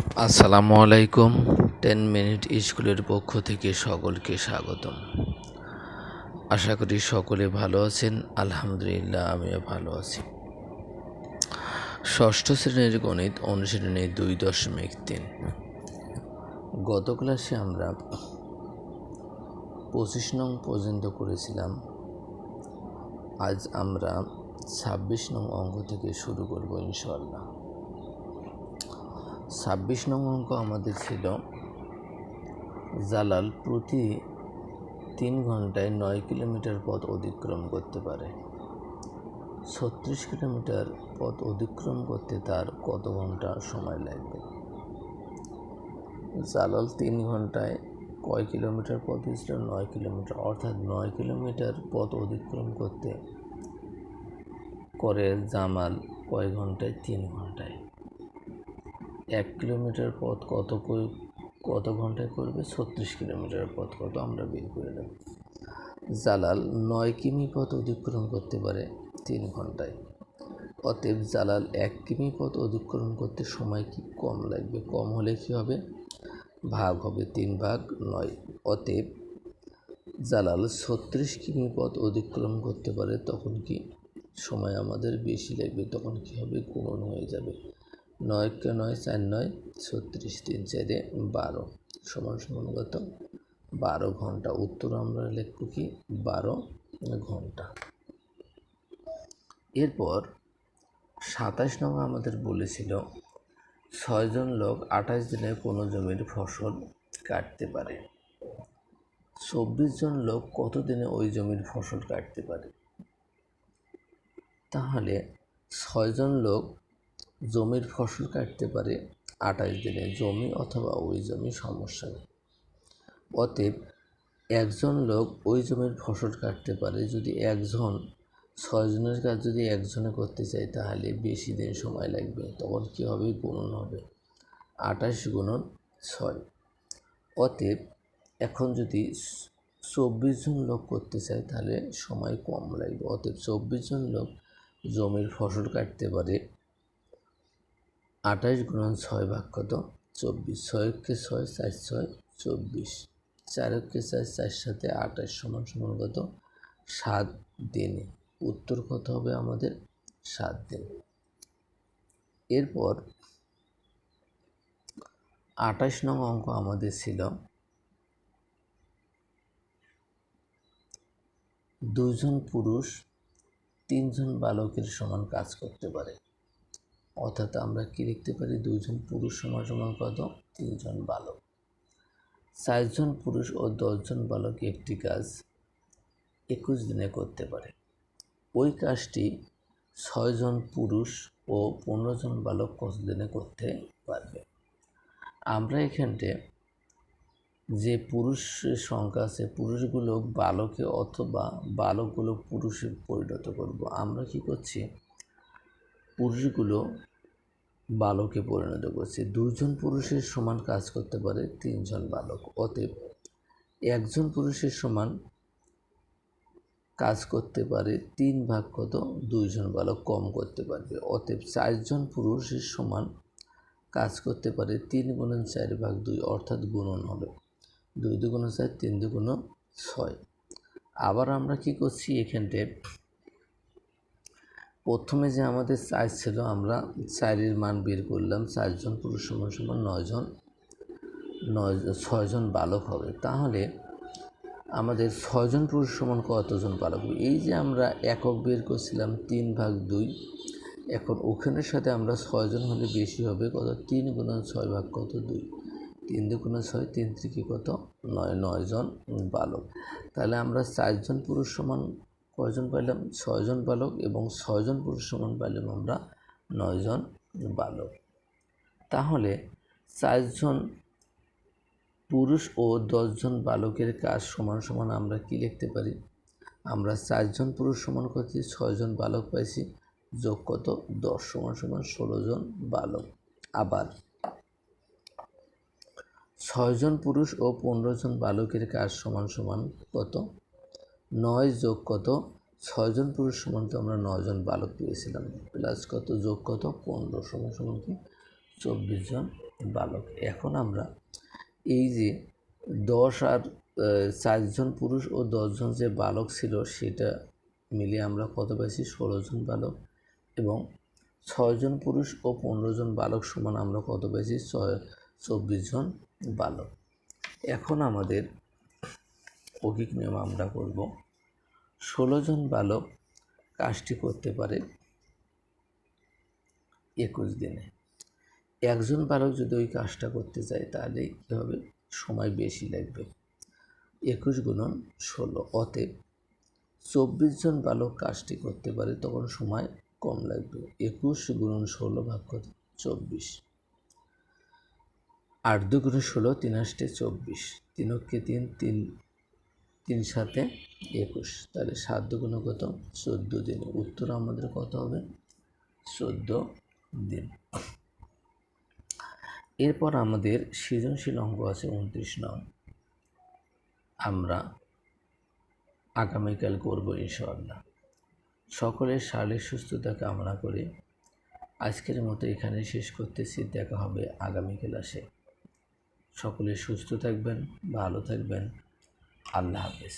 আসসালামু আলাইকুম, ten minute স্কুলের পক্ষ থেকে সকলকে স্বাগতম। আশা করি সকলে ভালো আছেন, আলহামদুলিল্লাহ আমিও ভালো আছি। ষষ্ঠ শ্রেণির গণিত অনুশীলনী দুই দশমিক তিন। গত ক্লাসে আমরা পঁচিশ নং পর্যন্ত করেছিলাম। আজ আমরা ছাব্বিশ নং অঙ্ক থেকে শুরু করব ইনশাল্লাহ ছাব্বিশ নং অঙ্ক আমাদের ছিল। জালাল প্রতি তিন ঘন্টায় নয় কিলোমিটার পথ অতিক্রম করতে পারে। ছত্রিশ কিলোমিটার পথ অতিক্রম করতে তার কত ঘণ্টা সময় লাগবে? জালাল তিন ঘন্টায় কয় কিলোমিটার পথ ছিল নয় কিলোমিটার, অর্থাৎ নয় কিলোমিটার পথ অতিক্রম করতে করে জামাল কয় ঘন্টায় তিন ঘন্টায়? এক কিলোমিটার পথ কত কত ঘন্টায় করবে? ছত্রিশ কিলোমিটার পথ কত আমরা বের করে নেব। জালাল নয় কিমি পথ অতিক্রম করতে পারে তিন ঘন্টায়। অতএব জালাল এক কিমি পথ অতিক্রম করতে সময় কি কম লাগবে? কম হলে কি হবে? ভাগ হবে তিন ভাগ নয়। অতএব জালাল ছত্রিশ কিমি পথ অতিক্রম করতে পারে, তখন কি সময় আমাদের বেশি লাগবে? তখন কি হবে? গুণন হয়ে যাবে। নয়কে নয় চার নয় ছত্রিশ তিন চারে বারো। সমান সমান কত? বারো ঘণ্টা। উত্তর আমরা লিখব কি? বারো ঘণ্টা। এরপর সাতাশ নং আমাদের বলেছিল ছয়জন লোক আঠাশ দিনে কোনো জমির ফসল কাটতে পারে। চব্বিশ জন লোক কত দিনে ওই জমির ফসল কাটতে পারে? তাহলে ছয়জন লোক জমির ফসল কাটতে পারে আঠাশ দিনে, জমি অথবা ওই জমি সমস্যা নেই। অতএব একজন লোক ওই জমির ফসল কাটতে পারে, যদি একজন ছয়জনের কাজ যদি একজনে করতে চায়, তাহলে বেশি দিন সময় লাগবে। তখন কী হবে? গুণন হবে। আঠাশ গুণন ছয়। অতএব এখন যদি চব্বিশ জন লোক করতে চায়, তাহলে সময় কম লাগবে। অতএব চব্বিশ জন লোক জমির ফসল কাটতে পারে আঠাশ গুণন ছয় ভাগ কত? চব্বিশ। ছয়কে ছয় চার ছয়, চব্বিশ। চারকে চার চার সাথে আঠাশ সমান সমান কত? সাত দিনে। উত্তর কত হবে আমাদের? সাত দিন। এরপর আঠাশ নং অঙ্ক আমাদের ছিল দুজন পুরুষ, তিনজন বালকের সমান কাজ করতে পারে। অর্থাৎ আমরা কি লিখতে পারি? দুইজন পুরুষ সমান সমান কত? তিনজন বালক। চারজন পুরুষ ও দশজন বালক একটি কাজ একুশ দিনে করতে পারে। ওই কাজটি ছয়জন পুরুষ ও পনেরো জন বালক কত দিনে করতে পারবে? আমরা এখানটে যে পুরুষের সংখ্যা আছে, পুরুষগুলো বালকে অথবা বালকগুলো পুরুষে পরিণত করব। আমরা কি করছি? পুরুষগুলো বালকে পরিণত করছে। দুজন পুরুষের সমান কাজ করতে পারে, তিনজন বালক। অতএব একজন পুরুষের সমান কাজ করতে পারে, তিন ভাগ কত? দুইজন বালক কম করতে পারবে। অতএব চারজন পুরুষের সমান কাজ করতে পারে, তিন গুণন চার ভাগ দুই অর্থাৎ গুণন হবে। দুই দুগুণ চার, তিন দুগুণ ছয়। আবার আমরা কি করছি এখানটায় প্রথমে যে আমাদের চার ছিল, আমরা চারের মান বের করলাম। চারজন পুরুষ সমান সমান নয়জন নয় ছয়জন বালক হবে। তাহলে আমাদের ছয়জন পুরুষ সমান কতজন বালক? এই যে আমরা একক বের করছিলাম তিন ভাগ দুই, এখন ওখানের সাথে আমরা ছয়জন হলে বেশি হবে কত? তিন গুণন ছয় ভাগ কত? দুই। তিন দুগুণ ছয়, তিন ত্রিকে কত? নয়, নয়জন বালক। তাহলে আমরা চারজন পুরুষ সমান কয়জন পাইলাম? ছয়জন বালক এবং ছয়জন পুরুষ সমান পাইলাম আমরা নয়জন বালক। তাহলে চারজন পুরুষ ও দশজন বালকের কাজ সমান সমান আমরা কি লিখতে পারি? আমরা চারজন পুরুষ সমান করছি, ছয়জন বালক পাইছি, যোগ কত? দশ সমান সমান ষোলো জন বালক। আবার ছয়জন পুরুষ ও পনেরো জন বালকের কাজ সমান সমান কত? নয় যোগ কত? ছয়জন পুরুষ সমান তো আমরা নয়জন বালক পেয়েছিলাম প্লাস কত? যোগ কত? পনেরো সমান সমান কি? চব্বিশ জন বালক। এখন আমরা এই যে দশ আর চারজন পুরুষ ও দশজন যে বালক ছিল, সেটা মিলিয়ে আমরা কত পাইছি? ষোলো জন বালক। এবং ছয়জন পুরুষ ও পনেরো জন বালক সমান আমরা কত পাইছি? ছয়, চব্বিশ জন বালক। এখন আমাদের অভিক নিয়ম আমরা করব। ষোলো জন বালক কাজটি করতে পারে একুশ দিনে। একজন বালক যদি ওই কাজটা করতে চায়, তাহলে কী হবে? সময় বেশি লাগবে। একুশ গুণন ষোলো, অতএব চব্বিশ জন বালক কাজটি করতে পারে, তখন সময় কম লাগবে। একুশ গুণন ষোলো ভাগ কত চব্বিশ। আট দু গুণে ষোলো, তিন আষ্টে চব্বিশ। তিনকে তিন তিন তিন সাথে একুশ। তাহলে সাত দুগুণে কত? চোদ্দ দিন। উত্তর আমাদের কত হবে? চোদ্দ দিন। এরপর আমাদের সৃজনশীল অঙ্ক আছে উনত্রিশ নং। আমরা আগামীকাল করব ইনশাআল্লাহ। সকলের শারীরিক সুস্থতা কামনা করে আজকের মতো এখানে শেষ করতেছি। দেখা হবে আগামী ক্লাসে সকলে সুস্থ থাকবেন, ভালো থাকবেন। আল্লাহ হাফেজ